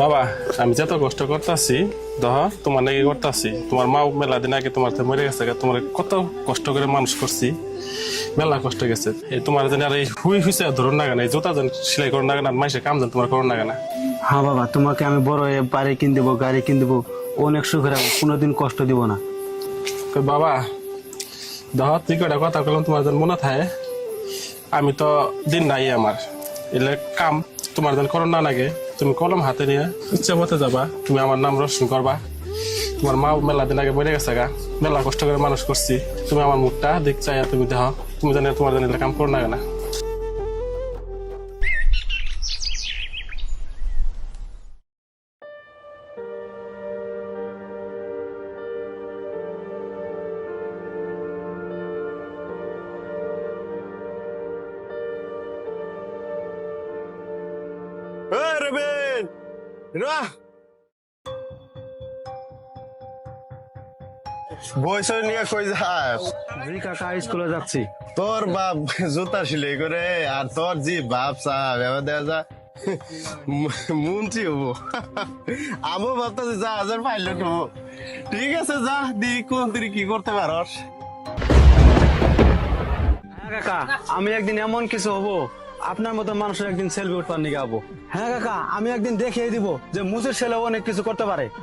বাবা আমি যত কষ্ট করতেছি দহ তোমার নাকি করতেছি। তোমার মা মেলা দিন আগে তোমার মরে গেছে। তোমার কত কষ্ট করে মানুষ করছি। মেলা কষ্ট গেছে। এই তোমার যেন আর এই হুই হুইসে ধরুন না কেন এই জুতা যেন সেলাই করুন না কেন মাইসে কাম যেন তোমার করুন না কেন। হ্যাঁ বাবা তোমাকে আমি বড় হয়ে বাড়ি কিন দেবো গাড়ি কিন দেবো অনেক সুখে রাখব কোনোদিন কষ্ট দিব না। বাবা দহ তুই কটা কথা কলাম তোমার যেন মনে থাকে আমি তো দিন নাই আমার। এলে কাম তোমার যেন করোনা না লাগে। তুমি কলম হাতে নিয়ে ইচ্ছা মতে যাবা। তুমি আমার নাম রোশন করবা। তোমার মা মেলা দিন আগে বলে গেছে গা। মেলা কষ্ট করে মানুষ করছি। তুমি আমার মুখটা দেখ চাই তুমি দেখো। তুমি জানি তোমার জানি কাম করো না কেনা? Ina! নিয়ে কই যাস? জি কাকা স্কুলে যাচ্ছি। তোর বাপ জুতা সিলাই করে আর তোর জি বাপ সাহেব এবার দেখা যা মুন্সি হব। আমও ভাবতেছি যা হাজার পাইলট হব ঠিক আছে যা দি কোন তুই কি করতে পারস। হ্যাঁ কাকা আমি একদিন এমন কিছু হব আপনার মতো মানুষের একদিন সেলফি উঠবার নিয়ে যাব হ্যাঁ কাকা, আমি একদিন দেখিয়ে দিব যে মুসের ছেলে অনেক কিছু করতে পারে।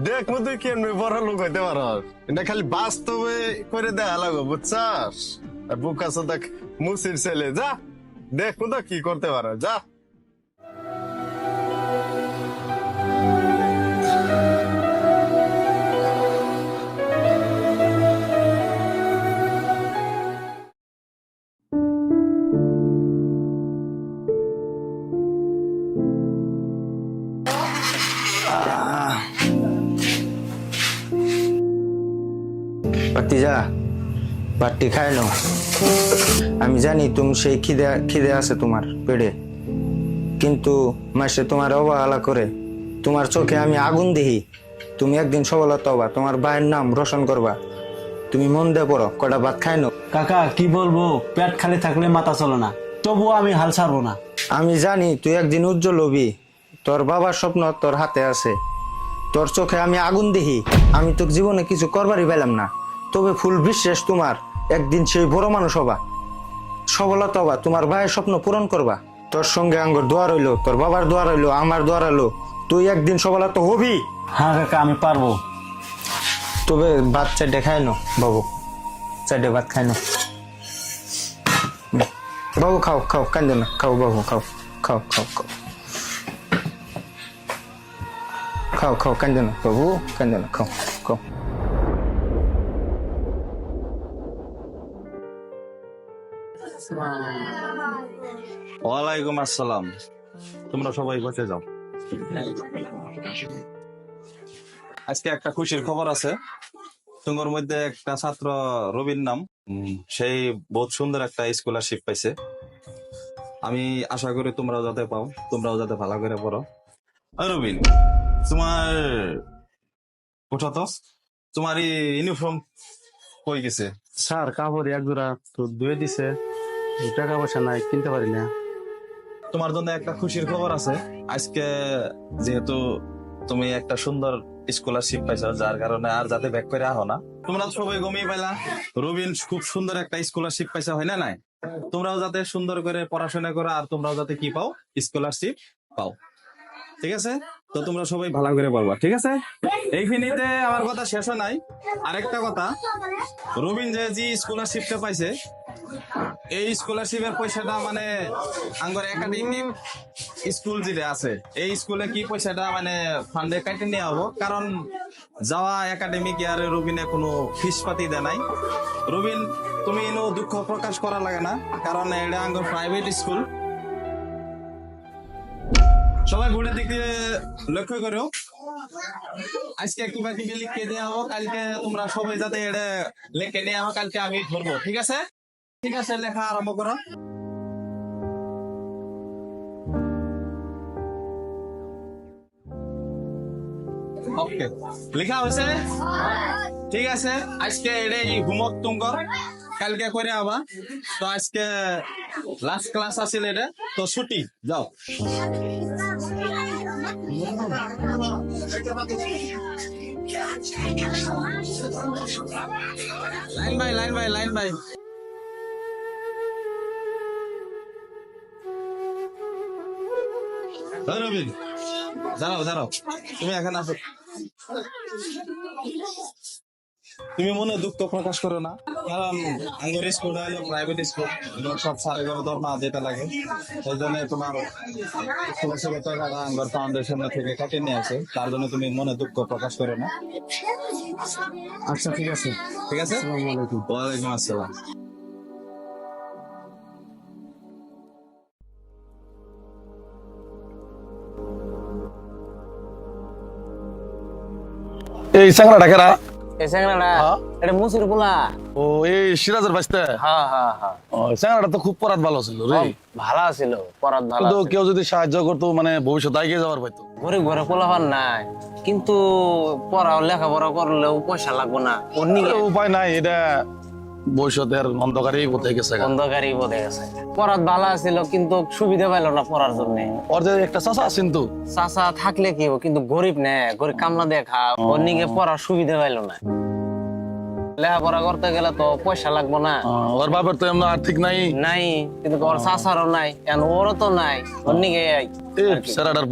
দেখ তুই কেমনি বড় লোক হইতে পারস এটা খালি বাস্তবে করে দেখা লাগো, বুঝছাস? আর বুক আছে দেখ মুসির ছেলে, যা। দেখ তো কি করতে পারো, যা। ভাতটি খাই নাও। আমি জানি তুমি সেই খিদে খিদে আছে তোমার পেটে কিন্তু মাসে তোমার অবহেলা করে তোমার চোখে আমি আগুন দেখি তুমি একদিন সফলতা হবা তোমার ভাইয়ের নাম রোশন করবা। তুমি মন দিয়ে পড়ো কটা ভাত খাই নাও। কাকা কি বলব? পেট খালি থাকলে মাথা চলে না। তবুও আমি হাল ছাড়বো না। আমি জানি তুই একদিন উজ্জ্বল হবি। তোর বাবার স্বপ্ন তোর হাতে আছে। তোর চোখে আমি আগুন দেখি আমি তোর জীবনে কিছু করবারই পেলাম না। তবে ফুল বিশ্বাস তোমার। একদিন সেই বড় মানুষ হবা। সফলতা হবা। তোমার ভাইয়ের স্বপ্ন পূরণ করবা। তোর সঙ্গে আঙ্গুর দোয়া রইল তোর বাবার দোয়া রইল আমার দোয়া রইল। তুই একদিন সফলতা হবি? হ্যাঁ কাকা আমি পারব। তবে ভাত চারটে খাই নো বাবু। চারটে ভাত খাই নো বাবু খাও খাও কান্দো না। খাও বাবু খাও খাও খাও খাও। খাও খাও কান্দো না। বাবু কান্দো না খাও। ওয়ালাইকুম আসসালাম। তোমরা সবাই বসে যাও। আজকে একটা খুশির খবর আছে। মধ্যে একটা ছাত্র রবির নাম। সেই বহুত সুন্দর একটা স্কলারশিপ পাইছে। আমি আশা করি তোমরাও যাতে পাও তোমরাও যাতে ভালো করে পড়ো। রবিন তোমার কোথা তো? তোমার ইউনিফর্ম কই গেছে? স্যার কাপড় এক জোড়া তো ধুয়ে দিছে। টাকা পয়সা নাই, কিনতে পারি না। তোমার জন্য একটা খুশির খবর আছে। আজকে যেহেতু তুমি একটা সুন্দর স্কলারশিপ পাইছো, যার কারণে আর যাতে ব্যাক করে আহো না। তোমরা সবাই গমিয়ে পাইলা। রবিন খুব সুন্দর একটা স্কলারশিপ পাইছো, হয় না নাই? তোমরাও যাতে সুন্দর করে পড়াশোনা করো, আর তোমরাও যাতে কি পাও? স্কলারশিপ পাও। ঠিক আছে? তো তোমরা সবাই ভালো করে পড়বা ঠিক আছে? এইখানিতে আমার কথা শেষ নাই। আরেকটা কথা, রবিন যে যে স্কলারশিপটা পাইছে, এই স্কলারশিপের পয়সাটা মানে আঙ্গর একাডেমিক স্কুল যেটা আছে, এই স্কুলে কি পয়সাটা মানে ফান্ডে কাটে নেওয়া হব? কারণ যাওয়া একাডেমিক ইয়ারে রবিনে কোনো ফিস পাতি দেয় নাই। রবিন, তুমি দুঃখ প্রকাশ করা লাগে না, কারণ এটা আঙ্গর প্রাইভেট স্কুল সবাই বোর্ডের দিকে লক্ষ্য করো আজকে একটু বাকি লিখে দেওয়া হব, কালকে তোমরা সবাই যাতে এটা লিখে নেওয়া হোক কালকে আমি ধরবো, ঠিক আছে? ঠিক আছে, লেখা আরম্ভ করো। ওকে, লেখা হয়েছে? ঠিক আছে, আজকে এটা এই হোমওয়ার্ক তুমকর, কালকে করে আবা। তো আজকে লাস্ট ক্লাস আছিল এটা, তো ছুটি, যাও। লাইন ভাই লাইন ভাই লাইন ভাই। ওই রবিন দাঁড়াও দাঁড়াও। তুমি এখানে আসো তুমি মনে দুঃখ প্রকাশ করো না? কারণ আমাদের স্কুলটা হলো প্রাইভেট স্কুল সব সাড়ে গরো দরমা যেটা লাগে। সেই জন্য তোমার স্কুলের টাকাটা ফাউন্ডেশন থেকে কাটিয়ে নিয়ে আসে তার জন্য তুমি মনে দুঃখ প্রকাশ করো না। আচ্ছা ঠিক আছে। ঠিক আছে? ওয়ালাইকুম আসসালাম। এই স্যাংরা ডাকেরা এই স্যাংরাটা এটা মুসুর পোলা। ও এই সিরাজের হ্যাঁ হ্যাঁ হ্যাঁ। ও স্যাংরাটা তো খুব পরাত ভালো ছিল রে। ভালো ছিল পরাত ভালো কিন্তু কেউ যদি সাহায্য করতো মানে ভবিষ্যৎ এগিয়ে যাওয়ার পাইতো। গরিব ঘরে পোলাপান নাই কিন্তু পড়াও লেখাপড়া করলেও পয়সা লাগবো না। উপায় নাই এটা ভবিষ্যতের অন্ধকারেই পথে গেছে। অন্ধকারই বোধে গেছে। পড়াত ভালো ছিল কিন্তু সুবিধা পাইলো না পড়ার জন্য। ওর যে একটা চাষা আছেন তো? চাচা থাকলে কি কিন্তু গরিব নে গরিব কামলা দেখা ওর পড়ার সুবিধা পাইলো না। লেখাপড়া করতে গেলে তো পয়সা লাগবো না। ওর বাবার তো এমন আর্থিক নাই। নাই কিন্তু ওর চাচারও নাই ওরও তো নাই। ওর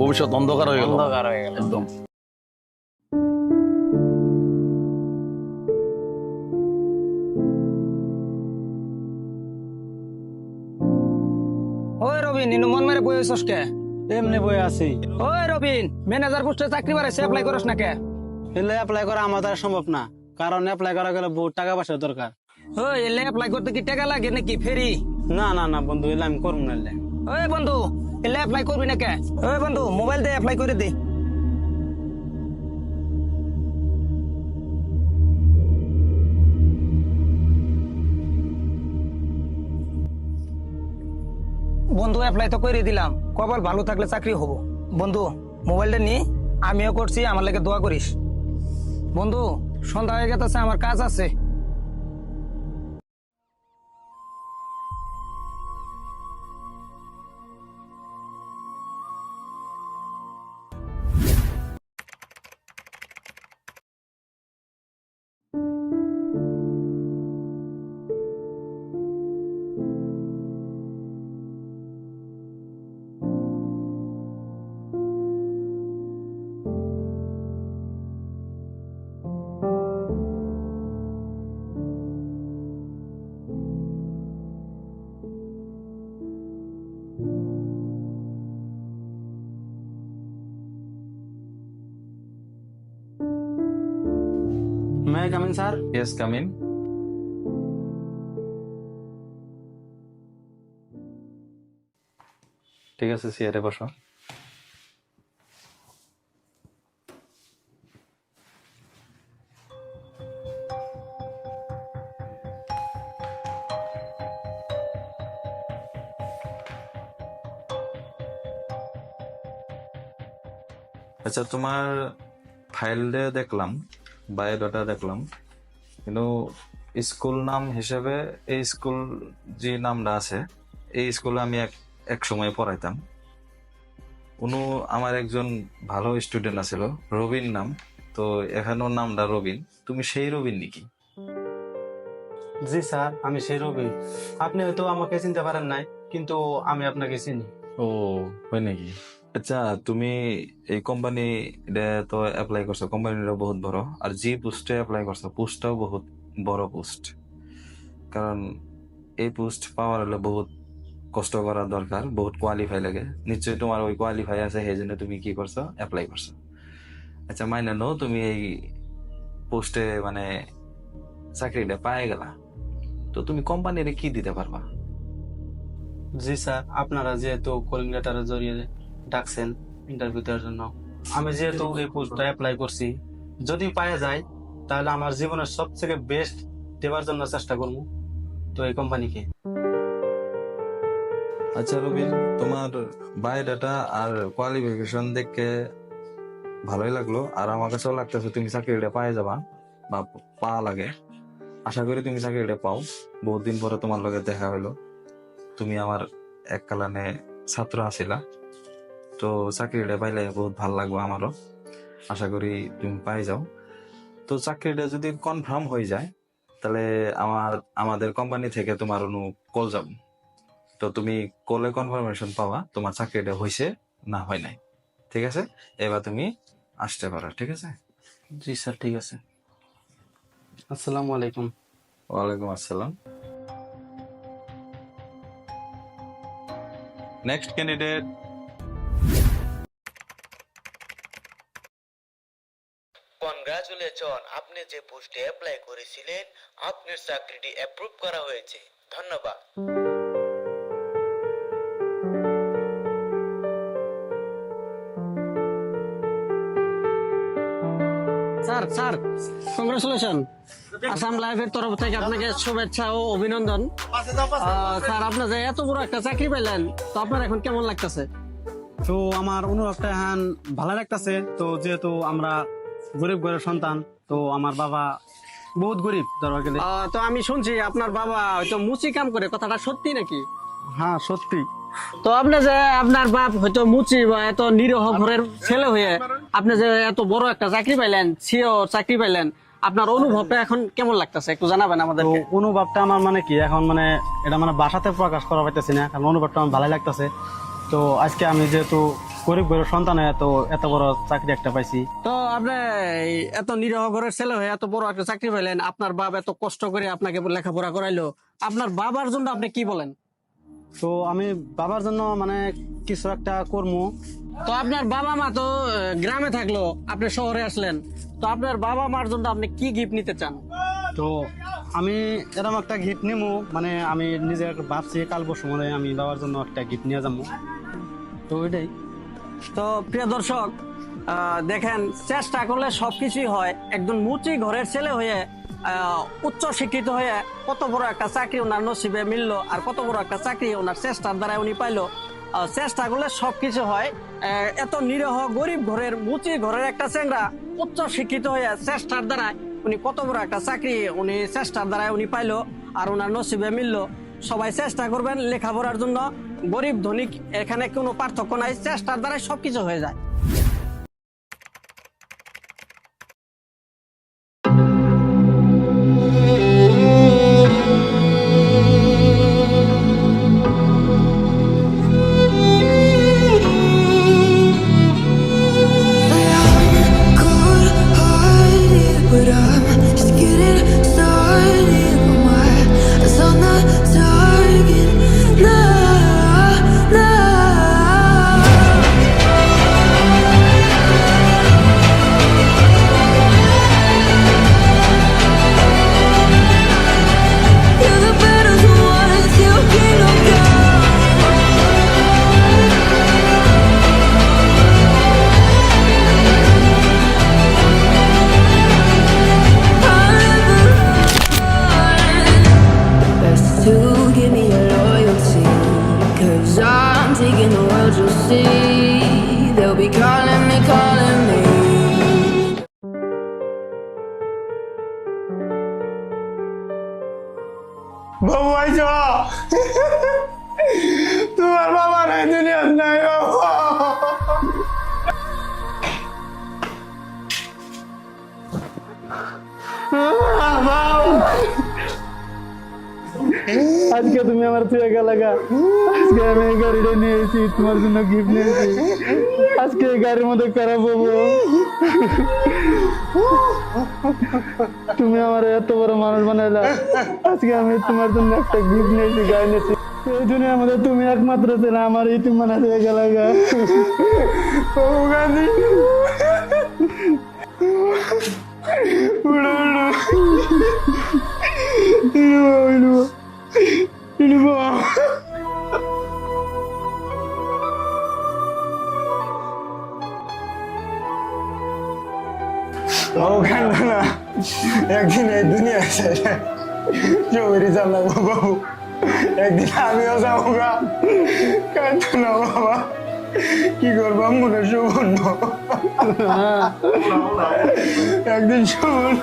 ভবিষ্যৎ অন্ধকার হয়ে গেল। অন্ধকার হয়ে গেল। একদম। রবিন ইনু মন মেরে বই হইছস কে? এমনি বই আছি। ওই রবিন ম্যানেজার পোস্টে চাকরি বাড়াইছে অ্যাপ্লাই করস না কে? এলে অ্যাপ্লাই করা আমার দ্বারা সম্ভব না কারণ অ্যাপ্লাই করা গেলে বহুত টাকা পয়সার দরকার। ওই এলে অ্যাপ্লাই করতে কি টাকা লাগে নাকি ফেরি? না না না বন্ধু এলে আমি করব না এলে। ওই বন্ধু এলে অ্যাপ্লাই করবি না কে? ওই বন্ধু মোবাইল দিয়ে অ্যাপ্লাই করে দে। বন্ধু অ্যাপ্লাই তো করে দিলাম। কবার ভালো থাকলে চাকরি হব। বন্ধু মোবাইলটা নিয়ে আমিও করছি, আমার লাগে দোয়া করিস। বন্ধু, সন্ধ্যা হয়ে গেছে আমার কাজ আছে। May come in sir yes come in ঠিক আছে সিয়ারে বসো। আচ্ছা তোমার ফাইলে দেখলাম। বায়োডাটা দেখলাম। কিন্তু স্কুল নাম হিসেবে এই স্কুল যে নামটা আছে এই স্কুলে আমি এক এক সময় পড়াইতাম। উনি আমার একজন ভালো স্টুডেন্ট আছিল রবিন নাম। তো এখানেও নামটা রবিন। তুমি সেই রবিন নাকি? জি স্যার আমি সেই রবিন। আপনি হয়তো আমাকে চিনতে পারেন নাই কিন্তু আমি আপনাকে চিনি। ও হয় নাকি? আচ্ছা তুমি এই কোম্পানি তো অ্যাপ্লাই করছ কোম্পানিটা বহুত বড়। আর যে পোস্টে অ্যাপ্লাই করছ পোস্টটাও বহুত বড় পোস্ট কারণ এই পোস্ট পাওয়ার হলে বহুত কষ্ট করা দরকার বহুত কোয়ালিফাই লাগে। নিশ্চয়ই তোমার ওই কোয়ালিফাই আছে সেই জন্য তুমি কি করছ অ্যাপ্লাই করছ আচ্ছা মাইনা নো, তুমি এই পোস্টে মানে চাকরিটা পায়ে গেলা। তো তুমি কোম্পানিরে কি দিতে পারবা জি স্যার আপনারা যেহেতু কলিং লেটারের জরিয়ে ডাকছেন ইন্টারভিউ দেওয়ার জন্য। আমি যেহেতু এই পোস্টটা অ্যাপ্লাই করছি, যদি পাওয়া যায়, তাহলে আমার জীবনের সবথেকে বেস্ট দেওয়ার জন্য চেষ্টা করব তো এই কোম্পানিকে আচ্ছা রবিন, তোমার বায়োডাটা আর কোয়ালিফিকেশন দেখে ভালোই লাগল। আর আমার কাছেও লাগতেছে তুমি চাকরিটা পায়ে যাবা বা পাওয়া লাগে। আশা করি তুমি চাকরিটা পাও। বহুত দিন পরে তোমার লগে দেখা হইল তুমি আমার এক কালানে ছাত্র আছিলা তো চাকরিটা পাইলে বহুত ভালো লাগবে আমারও। আশা করি তুমি পাই যাও। তো চাকরিটা যদি কনফার্ম হয়ে যায় তাহলে আমার আমাদের কোম্পানি থেকে তোমার অনু কল যাব। তো তুমি কলে কনফার্মেশন পাওয়া তোমার চাকরিটা হয়েছে না হয় নাই। ঠিক আছে? এবার তুমি আসতে পারো ঠিক আছে? জি স্যার ঠিক আছে। আসসালামু আলাইকুম। ওয়ালাইকুম আসসালাম। নেক্সট ক্যান্ডিডেট যে পোস্টে অ্যাপ্লাই করেছিলেন আপনার চাকরিটি অ্যাপ্রুভ করা হয়েছে। ধন্যবাদ। স্যার স্যার কংগ্রেচুলেশন আসাম লাইফের তরফ থেকে আপনাকে শুভেচ্ছা ও অভিনন্দন। স্যার আপনার যে এত বড় একটা চাকরি পেলেন তো আপনার এখন কেমন লাগতেছে? তো আমার অনুভবটা এখন ভালো লাগতেছে। তো যেহেতু আমরা গরিব ঘরের সন্তান তো আমার বাবা বহুত গরিব ধরো গেলে। তো আমি শুনছি আপনার বাবা হয়তো মুচি কাম করে কথাটা সত্যি নাকি? হ্যাঁ সত্যি। তো আপনি যে আপনার বাপ হয়তো মুচি বা এত নিরহ ঘরের ছেলে হয়ে আপনি যে এত বড় একটা চাকরি পাইলেন সিও চাকরি পাইলেন আপনার অনুভবটা এখন কেমন লাগতেছে? একটু জানাবেন তো আমাদেরকে। অনুভবটা আমার মানে কি? এখন মানে এটা মানে বাসাতে প্রকাশ করা পাইতেছি না কারণ অনুভবটা আমার ভালো লাগতেছে। তো আজকে আমি যেহেতু গরিব ঘরের সন্তান হয়ে তো এত বড় চাকরি একটা পাইছি। তো আপনি এত নিরহ ঘরের ছেলে হয়ে এত বড় একটা চাকরি পাইলেন আপনার বাপ এত কষ্ট করে আপনাকে লেখাপড়া করাইলো আপনার বাবার জন্য আপনি কি বলেন? তো আমি বাবার জন্য মানে কিছু একটা কর্ম। তো আপনার বাবা মা তো গ্রামে থাকল আপনি শহরে আসলেন তো আপনার বাবা মার জন্য আপনি কি গিফট নিতে চান? তো আমি এরকম একটা গিফট নিবো মানে আমি নিজে ভাবছি কাল পরশু মানে আমি বাবার জন্য একটা গিফট নিয়ে যাব তো ওইটাই। তো প্রিয় দর্শক দেখেন, চেষ্টা করলে সবকিছুই হয়। একজন মুচি ঘরের ছেলে হয়ে উচ্চ শিক্ষিত হয়ে কত বড় একটা চাকরি ওনার নসিবে মিললো আর কত বড় একটা চাকরি ওনার চেষ্টার দ্বারা উনি পাইলো। চেষ্টা করলে সবকিছু হয়। এত নিরহ গরিব ঘরের মুচি ঘরের একটা চেংরা উচ্চ শিক্ষিত হয়ে চেষ্টার দ্বারা উনি কত বড় একটা চাকরি উনি চেষ্টার দ্বারা উনি পাইলো আর ওনার নসিবে মিললো। সবাই চেষ্টা করবেন লেখাপড়ার জন্য। গরিব ধনী এখানে কোনো পার্থক্য নাই চেষ্টার দ্বারাই সবকিছু হয়ে যায়। বাবু আইছ তোমার বাবা নাই দুনিয়াত নাই আজকে তুমি আমার তুই একা লাগা আজকে আমি এই গাড়িটা নিয়েছি তোমার জন্য গিফট নিয়েছি আজকে এই গাড়ির মধ্যে খারাপ হব তুমি আমার এত বড় মানুষ বানাইলা আজকে আমি তোমার জন্য একটা গিফট নিয়েছি গাড়ি নিয়েছি এই দুনিয়ার মধ্যে তুমি একমাত্র ছিল আমার এই তুমি বানাতে একা লাগা বাবু গান্ধী উড়ো উড়ো না একদিন এই দুনিয়া ছেড়ে চৌরি চালাবো বাবু একদিন আমিও যাব গা। কাঁদতো না বাবা। কি করব? মনে সুবর্ণ। একদিন সুবর্ণ।